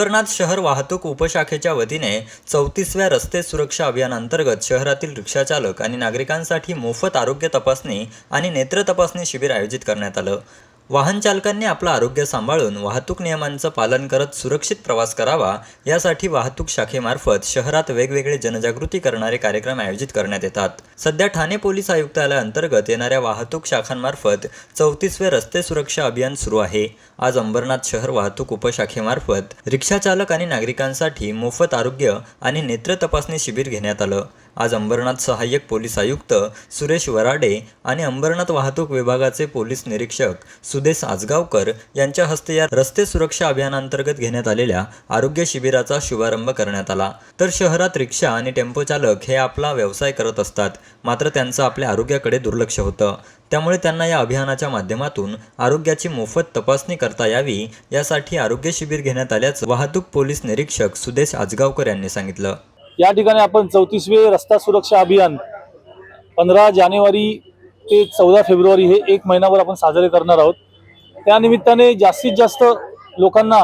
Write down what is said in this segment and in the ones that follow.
अंबरनाथ शहर वाहतूक उपशाखेच्या वतीने चौतीसव्या रस्ते सुरक्षा अभियानांतर्गत शहरातील रिक्षाचालक आणि नागरिकांसाठी मोफत आरोग्य तपासणी आणि नेत्र तपासणी शिबिर आयोजित करण्यात आलं. वाहन चालकांनी आपलं आरोग्य सांभाळून वाहतूक नियमांचं पालन करत सुरक्षित प्रवास करावा यासाठी वाहतूक शाखेमार्फत शहरात वेगवेगळे जनजागृती करणारे कार्यक्रम आयोजित करण्यात येतात. सध्या ठाणे पोलीस आयुक्तालयाअंतर्गत येणाऱ्या वाहतूक शाखांमार्फत चौतीसवे रस्ते सुरक्षा अभियान सुरू आहे. आज अंबरनाथ शहर वाहतूक उपशाखेमार्फत रिक्षाचालक आणि नागरिकांसाठी मोफत आरोग्य आणि नेत्र तपासणी शिबिर घेण्यात आलं. आज अंबरनाथ सहाय्यक पोलीस आयुक्त सुरेश वराडे आणि अंबरनाथ वाहतूक विभागाचे पोलीस निरीक्षक सुदेश आजगावकर यांच्या हस्ते या रस्ते सुरक्षा अभियानांतर्गत घेण्यात आलेल्या आरोग्य शिबिराचा शुभारंभ करण्यात आला. तर शहरात रिक्षा आणि टेम्पो चालक हे आपला व्यवसाय करत असतात. मात्र त्यांचं आपल्या आरोग्याकडे दुर्लक्ष होतं. त्यामुळे त्यांना या अभियानाच्या माध्यमातून आरोग्याची मोफत तपासणी करता यावी यासाठी आरोग्य शिबिर घेण्यात आल्याचं वाहतूक पोलीस निरीक्षक सुदेश आजगावकर यांनी सांगितलं. या ठिकाणी आपण चौतीसवे रस्ता सुरक्षा अभियान पंधरा जानेवारी ते चौदा फेब्रुवारी हे एक महिनाभर आपण साजरे करणार आहोत. त्यानिमित्ताने जास्तीत जास्त लोकांना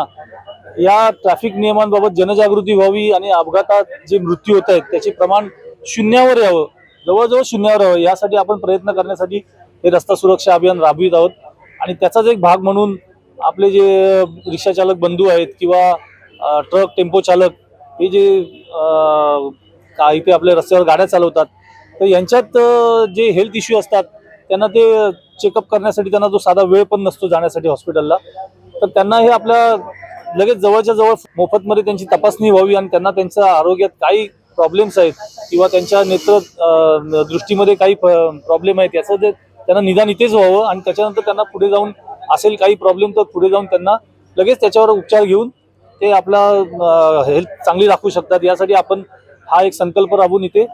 या ट्रॅफिक नियमांबाबत जनजागृती व्हावी आणि अपघातात जे मृत्यू होत आहेत त्याचे प्रमाण शून्यावर यावं जवळजवळ शून्यावर यावं यासाठी आपण प्रयत्न करण्यासाठी हे रस्ता सुरक्षा अभियान राबवित आहोत. आणि त्याचाच एक भाग म्हणून आपले जे रिक्षाचालक बंधू आहेत किंवा ट्रक टेम्पो चालक हे जे काही ते इथे आपल्या रस्त्यावर गाड्या चालवतात तर यांच्यात जे हेल्थ इश्यू असतात त्यांना ते चेकअप करण्यासाठी त्यांना जो साधा वेळ पण नसतो जाण्यासाठी हॉस्पिटलला तर त्यांना हे आपल्या लगेच जवळच्या जवळ मोफतमध्ये त्यांची तपासणी व्हावी आणि त्यांना त्यांच्या आरोग्यात काही प्रॉब्लेम्स आहेत किंवा त्यांच्या नेत्र दृष्टीमध्ये काही प्रॉब्लेम आहेत याचं जे त्यांना निदान इथेच व्हावं आणि त्याच्यानंतर त्यांना पुढे जाऊन असेल काही प्रॉब्लेम तर पुढे जाऊन त्यांना लगेच त्याच्यावर उपचार घेऊन ते आपला हेल्थ चांगली राखू शकतात. यासाठी आपण हा एक संकल्प राबवून इथे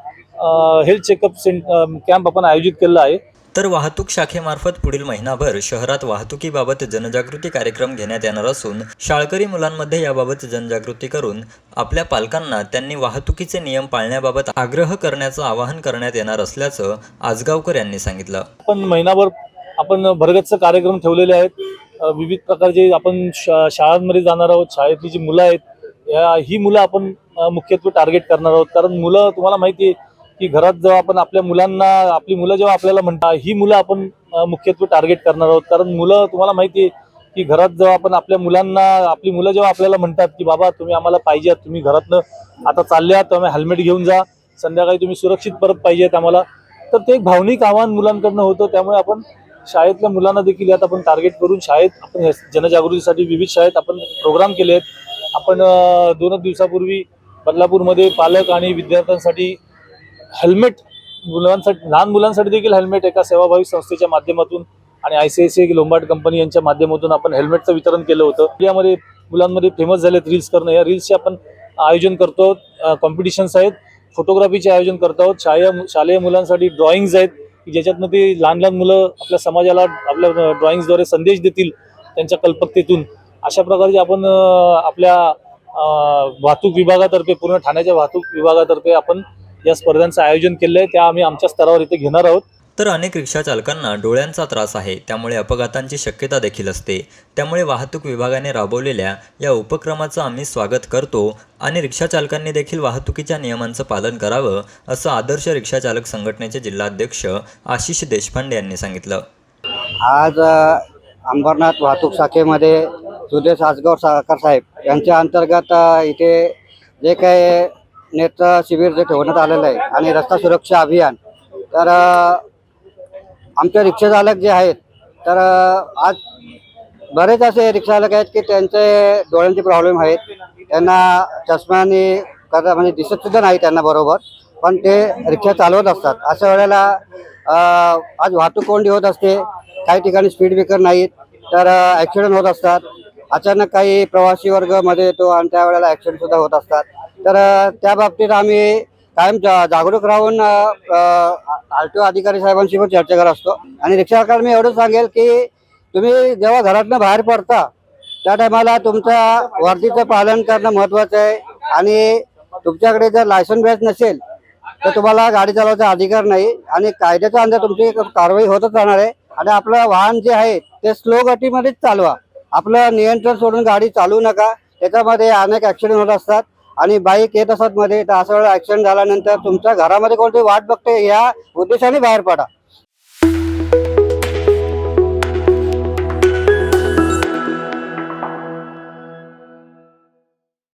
हेल्थ चेकअप सेंट कॅम्प आपण आयोजित केलेला आहे. तर वाहतूक शाखेमार्फत पुढील महिनाभर शहरात वाहतुकीबाबत जनजागृती कार्यक्रम घेण्यात येणार असून शाळकरी मुलांमध्ये याबाबत जनजागृती करून आपल्या पालकांना त्यांनी वाहतुकीचे नियम पाळण्याबाबत आग्रह करण्याचं आवाहन करण्यात येणार असल्याचं आजगावकर यांनी सांगितलं. आपण महिनाभर आपण भरगतचे कार्यक्रम ठेवलेले आहेत. विविध प्रकारचे आपण शा शाळांमध्ये जाणार आहोत शाळेतली जी मुलं आहेत या ही मुलं आपण मुख्यत्वे टार्गेट करणार आहोत. कारण मुलं तुम्हाला माहिती आहे की घरात जेव्हा आपण आपल्या मुलांना आपली मुलं जेव्हा आपल्याला म्हणतात ही मुलं आपण मुख्यत्वे टार्गेट करणार आहोत. कारण मुलं तुम्हाला माहिती आहे की घरात जेव्हा आपण आपल्या मुलांना आपली मुलं जेव्हा आपल्याला म्हणतात की बाबा तुम्ही आम्हाला पाहिजे तुम्ही घरातनं आता चालले आहात आम्ही हेल्मेट घेऊन जा संध्याकाळी तुम्ही सुरक्षित परत पाहिजेत आम्हाला. तर ते एक भावनिक आव्हान मुलांकडनं होतं. त्यामुळे आपण शाळेतल्या मुलांना देखील यात आपण टार्गेट करून शाळेत आपण जनजागृतीसाठी विविध शाळेत आपण प्रोग्राम केले आहेत. आपण दोनच दिवसापूर्वी बदलापूरमध्ये पालक आणि विद्यार्थ्यांसाठी हेल्मेट मुलांसाठी लहान मुलांसाठी देखील हेल्मेट एका सेवाभावी संस्थेच्या माध्यमातून आणि I C I C Lombard company यांच्या माध्यमातून आपण हेल्मेटचं वितरण केलं होतं. यामध्ये मुलांमध्ये फेमस झालेत रील्स करणं. या रील्सचे आपण आयोजन करतो. कॉम्पिटिशन्स आहेत. फोटोग्राफीचे आयोजन करत आहोत. शाळे शालेय मुलांसाठी ड्रॉइंग्ज आहेत. की ज्याच्यातनं ते लहान लहान मुलं आपल्या समाजाला आपल्या ड्रॉइंग्सद्वारे संदेश देतील त्यांच्या कल्पकतेतून अशा प्रकारचे आपण आपल्या वाहतूक विभागातर्फे पूर्ण ठाण्याच्या वाहतूक विभागातर्फे आपण या स्पर्धांचं आयोजन केलं आहे त्या आम्ही आमच्या स्तरावर इथे घेणार आहोत. तर अनेक रिक्षाचालकांना डोळ्यांचा त्रास आहे. त्यामुळे अपघातांची शक्यता देखील असते. त्यामुळे वाहतूक विभागाने राबवलेल्या या उपक्रमाचं आम्ही स्वागत करतो आणि रिक्षाचालकांनी देखील वाहतुकीच्या नियमांचं पालन करावं असं आदर्श रिक्षाचालक संघटनेचे जिल्हाध्यक्ष आशिष देशपांडे यांनी सांगितलं. आज अंबरनाथ वाहतूक शाखेमध्ये सुदेश आसगाव साखर साहेब यांच्या अंतर्गत इथे जे काही नेत्र शिबिर जे ठेवण्यात आलेलं आहे आणि रस्ता सुरक्षा अभियान तर आमचे रिक्षाचालक जे आहेत तर आज बरेच असे रिक्षाचालक आहेत की त्यांचे डोळ्यांचे प्रॉब्लेम आहेत. त्यांना चष्म्याने करता म्हणजे दिसत सुद्धा नाही त्यांना बरोबर पण ते रिक्षा चालवत असतात. अशा वेळेला आज वाहतूक कोंडी होत असते काही ठिकाणी स्पीड ब्रेकर नाहीत तर ॲक्सिडेंट होत असतात. अचानक काही प्रवासी वर्गमध्ये येतो आणि त्यावेळेला ॲक्सिडेंट सुद्धा होत असतात. तर त्या बाबतीत आम्ही कायम जा- जागरूक राहून आर टी ओ अधिकारी साहेबांशी पण चर्चा करत असतो. आणि रिक्षाकाला मी एवढंच सांगेल की तुम्ही जेव्हा घरातनं बाहेर पडता त्या टायमाला तुमच्या वर्दीचं पालन करणं महत्वाचं आहे. आणि तुमच्याकडे जर लायसन बॅच नसेल तर तुम्हाला गाडी चालवायचा अधिकार नाही. आणि कायद्याच्या अंदर तुमची कारवाई होतच राहणार आहे. आणि आपलं वाहन जे आहे ते स्लो गतीमध्येच चालवा. आपलं नियंत्रण सोडून गाडी चालवू नका. त्याच्यामध्ये अनेक ॲक्सिडेंट होत असतात. आणि बाईक येत असत मध्ये तर असं ऍक्सिडेंट ॲक्सिडेंट झाल्यानंतर तुमच्या घरामध्ये कोणती वाट बघते या उद्देशाने बाहेर पडा.